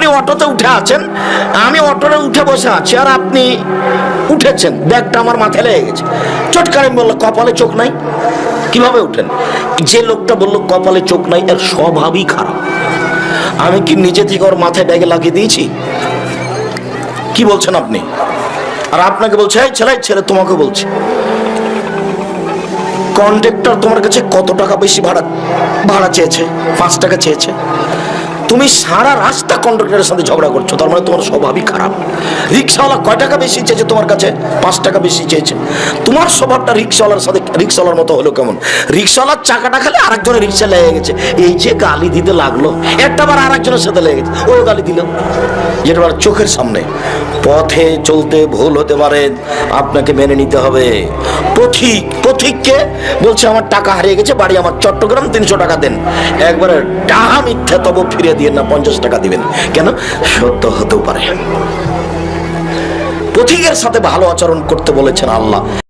আপনি অটোতে উঠে আছেন, আমি অটোতে উঠে বসে আছি, আর আপনি উঠেছেন। ব্যাগটা আমার মাথায় লেগে গেছে। চটকারে বলল কপালে চোখ নাই? কীভাবে উঠেন যে লোকটা বলল, কপালে চোখ নাই, এর স্বভাবই খারাপ। আমি কি নিজে থেকে ওর মাথায় ব্যাগে লাগিয়ে দিয়েছি? কি বলছেন আপনি? আর আপনাকে বলছে, এই ছেলে ছেলে, তোমাকে বলছে, কন্ডাক্টর তোমার কাছে কত টাকা বেশি ভাড়া ভাড়া চেয়েছে? পাঁচ টাকা চেয়েছে? তুমি সারা রাস্তা কন্ডাক্টরের সাথে ঝগড়া করছ, তার মানে তোমার স্বভাবই খারাপ। রিক্সাওয়ালা কয় টাকা বেশি চেয়েছে তোমার কাছে? পাঁচ টাকা বেশি চেয়েছে। তোমার স্বভাবটা রিক্সাওয়ালার সাথে, রিক্সাওয়ালার মতো হলো কেমন? রিক্সাওয়ালার চাকাটা খালি আরেকজনের রিক্সা লেগে গেছে। এই যে গালি দিতে লাগল, একটা বার আরেকজনের সাথে লেগে গেছে, ও গালি দিল। যেটা চোখের সামনে। পথে চলতে ভুল হতে পারে, আপনাকে মেনে নিতে হবে। পথিক, পথিককে বলছে, আমার টাকা হারিয়ে গেছে, বাড়ি আমার চট্টগ্রাম তিনশো টাকা দেন। একবারে ডাহা মিথ্যা তব ফিরিয়ে দিয়ে না পঞ্চাশ টাকা দিবেন। কেন? সত্য হতেও পারে। পথিকের সাথে ভালো আচরণ করতে বলেছেন আল্লাহ।